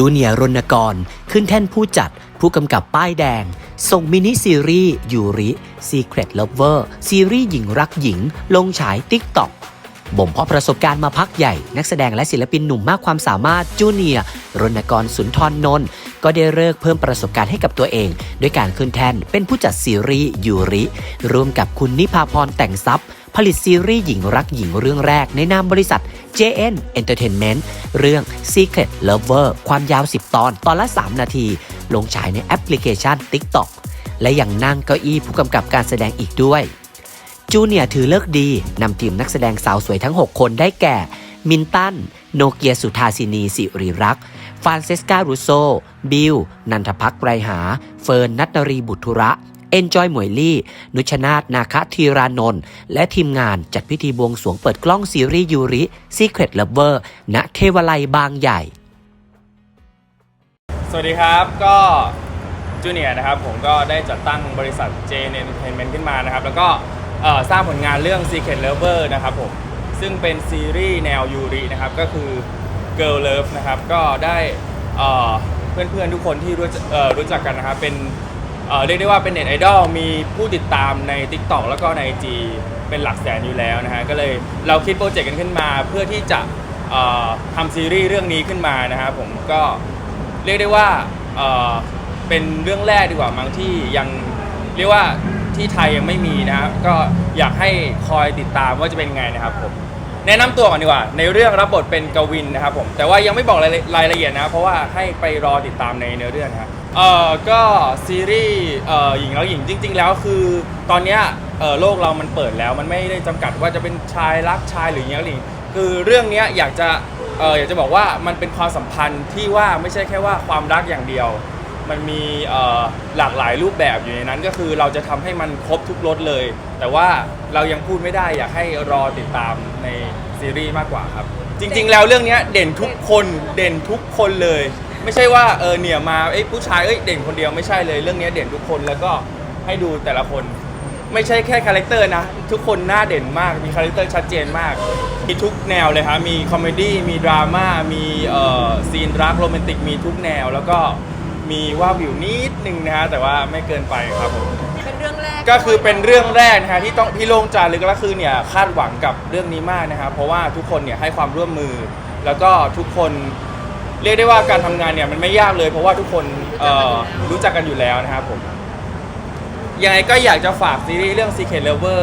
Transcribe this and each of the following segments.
จูเนียร์รณกร ขึ้นแท่นผู้จัดผู้กำกับป้ายแดง ส่งมินิซีรีส์ยูริ Secret Lover ซีรีส์หญิงรักหญิง ลงฉาย TikTok บ่มเพาะประสบการณ์มาพักใหญ่ นักแสดงและศิลปินหนุ่มมากความสามารถจูเนียร์รณกรสุนทรนนท์ก็ได้เลิกเพิ่มประสบการณ์ให้กับตัวเอง ด้วยการขึ้นแทนเป็นผู้จัดซีรีส์ยูริ ร่วมกับคุณนิพาพรแต่งทรัพย์ ผลิตซีรีส์หญิงรักหญิงเรื่องแรกในนามบริษัท JN Entertainment เรื่อง Secret Lover ความยาว 10 ตอน ตอนละ 3 นาที ลงฉายในแอปพลิเคชัน TikTok และยังนั่งเก้าอี้ผู้กำกับการแสดงอีกด้วย จูเนียร์ถือเลิกดีนำทีมนักแสดงสาวสวยทั้ง 6 คนได้แก่ มินตัน โนเกียสุธาสินีสิริรักษ์ฟรานเซสกา รูโซ บิล นันทพักไรหา เฟิร์น นัตนรีบุตรุระ เอนจอยหมวยลี่ นุชนาธนาคธีรานนท์และทีมงานจัดพิธีบวงสวงเปิดกล้องซีรีส์ยูริ Secret Lover ณเทวไลยบางใหญ่ สวัสดีครับก็จูเนียร์นะครับผมก็ได้จัดตั้งบริษัท j n Entertainment ขึ้นมานะครับ แล้วก็เอ่อสร้างผลงานเรื่อง Secret Lover นะครับผมซึ่งเป็นซีรีส์แนวยูรินะครับ ก็คือ Girl Love นะครับ ก็ได้เอ่อเพื่อนๆทุกคนที่รู้จักเอ่อรู้จักกันนะครับ เป็น เอ่อเรียกได้ว่าเป็นเน็ตไอดอลมีผู้ติดตามใน TikTok แล้วก็ใน IG เป็นหลักแสนอยู่แล้วนะฮะก็เลยเราคิดโปรเจกต์กันขึ้นมา เพื่อที่จะเอ่อทำซีรีส์เรื่องนี้ขึ้นมานะครับผมก็เรียกได้ว่าเอ่อเป็นเรื่องแรกดีกว่ามั้งที่ยังเรียกว่าที่ไทยยังไม่มีนะครับก็อยากให้คอยติดตามว่าจะเป็นไงนะครับผม แนะนำตัวก่อนดีกว่า ในเรื่องรับบทเป็นกวินนะครับผมแต่ว่ายังไม่บอกรายละรายละเอียดนะ เพราะว่าให้ไปรอติดตามในเนื้อเรื่องนะครับ เอ่อก็ซีรีส์เอ่อหญิงแล้วหญิงจริง ๆ แล้วคือตอนเนี้ยเอ่อโลกเรามันเปิดแล้วมันไม่ได้จำกัดว่าจะเป็นชายรักชายหรือหญิงรักหญิง คือเรื่องเนี้ยอยากจะเอออยากจะบอกว่ามันเป็นความสัมพันธ์ที่ว่าไม่ใช่แค่ว่าความรักอย่างเดียว มันมีเอ่อหลากหลายรูปแบบอยู่ในนั้นก็คือเราจะทำให้มันครบทุกรสเลย แต่ว่าเรายังพูดไม่ได้อยากให้รอติดตามในซีรีส์มากกว่าครับ จริง ๆ แล้วเรื่องเนี้ยเด่นทุกคนเด่นทุกคนเลย ไม่ใช่ว่าเออเนี่ยมาเอ้ยผู้ชายเอ้ยเด่นคนเดียวไม่ใช่เลยเรื่องเนี้ยเด่นทุกคนแล้วก็ให้ดูแต่ละคน ไม่ใช่แค่คาแรคเตอร์นะ ทุกคนหน้าเด่นมากมีคาแรคเตอร์ชัดเจนมากมีทุกแนวเลยครับมีคอมเมดี้มีดราม่ามีเอ่อซีนรักโรแมนติกมีทุกแนว แล้วก็มีว่าวิวนิดนึงนะฮะแต่ว่าไม่เกินไปครับผม เป็นเรื่องแรกก็คือเป็นเรื่องแรกนะฮะที่ต้องที่โล่งใจเลยก็คือเนี่ยคาดหวังกับเรื่องนี้มากนะครับเพราะว่าทุกคนเนี่ยให้ความร่วมมือ แล้วก็ทุกคน เรียกได้ว่าการทำงานเนี่ยมันไม่ยากเลย เพราะว่าทุกคนเอ่อรู้จักกันอยู่แล้วนะครับผมยังไงก็อยากจะฝากซีรีส์เรื่อง Secret Lover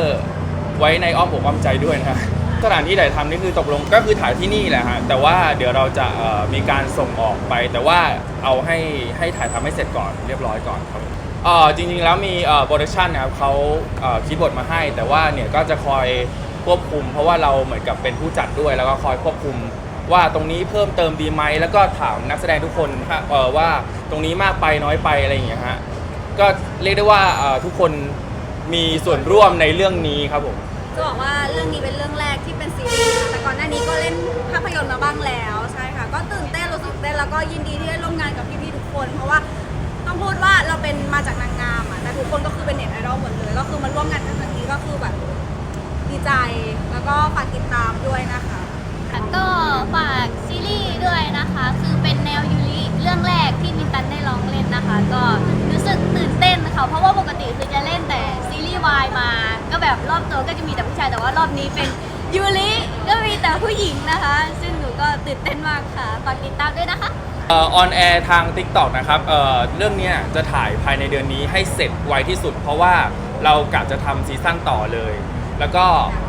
ไว้ในอ้อมอกอ้อมใจด้วยนะฮะสถานที่ถ่ายทำนี่คือตกลงก็คือถ่ายที่นี่แหละฮะแต่ว่าเดี๋ยวเราจะเอ่อมีการส่งออกไป แต่ว่าเอาให้ให้ถ่ายทำให้เสร็จก่อนเรียบร้อยก่อนครับเอ่อจริงๆแล้วมีเอ่อโปรดักชันนะครับเขาเอ่อคิดบทมาให้ แต่ว่าเนี่ยก็จะคอยควบคุม เพราะว่าเราเหมือนกับเป็นผู้จัดด้วย แล้วก็คอยควบคุม ว่าตรงนี้เพิ่มเติมดีไหมแล้วก็ถามนักแสดงทุกคนฮะว่าตรงนี้มากไปน้อยไปอะไรอย่างเงี้ยฮะก็เรียกได้ว่าทุกคนมีส่วนร่วมในเรื่องนี้ครับผมจะบอกว่าเรื่องนี้เป็นเรื่องแรกที่เป็นซีรีส์ค่ะแต่ก่อนหน้านี้ก็เล่นภาพยนตร์มาบ้างแล้วใช่ค่ะ ก็ตื่นเต้นรู้สึกเต้นแล้วก็ยินดีที่ได้ร่วมงานกับพี่ๆทุกคน เพราะว่าต้องพูดว่าเราเป็นมาจากนางงามอะแต่ทุกคนก็คือเป็นเน็ตไอดอลหมดเลยก็คือมาร่วมงานกันครั้งนี้ก็คือแบบดีใจแล้วก็ฝากติดตามด้วยนะคะ ค่ะ ก็ฝากซีรีส์ด้วยนะคะ คือเป็นแนวยูริเรื่องแรกที่มินตันได้ร้องเล่นนะคะ ก็รู้สึกตื่นเต้นค่ะ เพราะว่าปกติคือจะเล่นแต่ซีรีส์วายมา ก็แบบรอบตัวก็จะมีแต่ผู้ชาย แต่ว่ารอบนี้เป็นยูริก็มีแต่ผู้หญิงนะคะ ซึ่งหนูก็ตื่นเต้นมากค่ะ ฝากติดตามด้วยนะคะ เออนแอร์ทาง TikTok นะครับเอ่อเรื่องเนี้ยจะถ่ายภายในเดือนนี้ให้เสร็จไวที่สุด เพราะว่าเรากะจะทำซีซั่นต่อเลย แล้วก็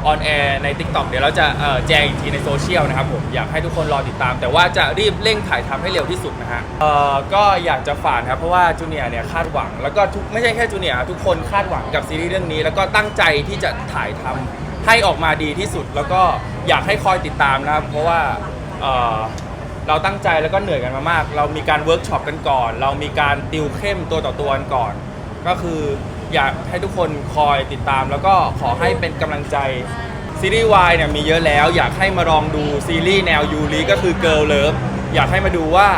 ออนแอร์ใน TikTok เดี๋ยวเราจะเอ่อแจ้งอีกทีในโซเชียลนะครับผมอยากให้ทุกคนรอติดตาม แต่ว่าจะรีบเร่งถ่ายทำให้เร็วที่สุดนะฮะเอ่อก็อยากจะฝากนะครับเพราะว่าจูเนียร์เนี่ยคาดหวัง แล้วก็ทุกไม่ใช่แค่จูเนียร์ทุกคนคาดหวังกับซีรีส์เรื่องนี้ แล้วก็ตั้งใจที่จะถ่ายทำให้ออกมาดีที่สุด แล้วก็อยากให้คอยติดตามนะครับเพราะว่าเอ่อ เราตั้งใจแล้วก็เหนื่อยกันมามาก เรามีการเวิร์กช็อปกันก่อน เรามีการติวเข้มตัวต่อตัวกันก่อน ก็คือ อยากให้ทุกคนคอยติดตาม แล้วก็ขอให้เป็นกำลังใจ ซีรีส์วายเนี่ยมีเยอะแล้ว อยากให้มาลองดูซีรีส์แนวยูริก็คือ Girl Love อยากให้มาดูว่า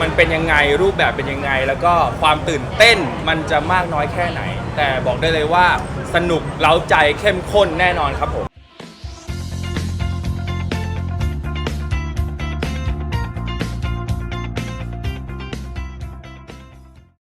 มันเป็นยังไงรูปแบบเป็นยังไง แล้วก็ความตื่นเต้นมันจะมากน้อยแค่ไหน แต่บอกได้เลยว่าสนุกเล้าใจเข้มข้นแน่นอนครับผม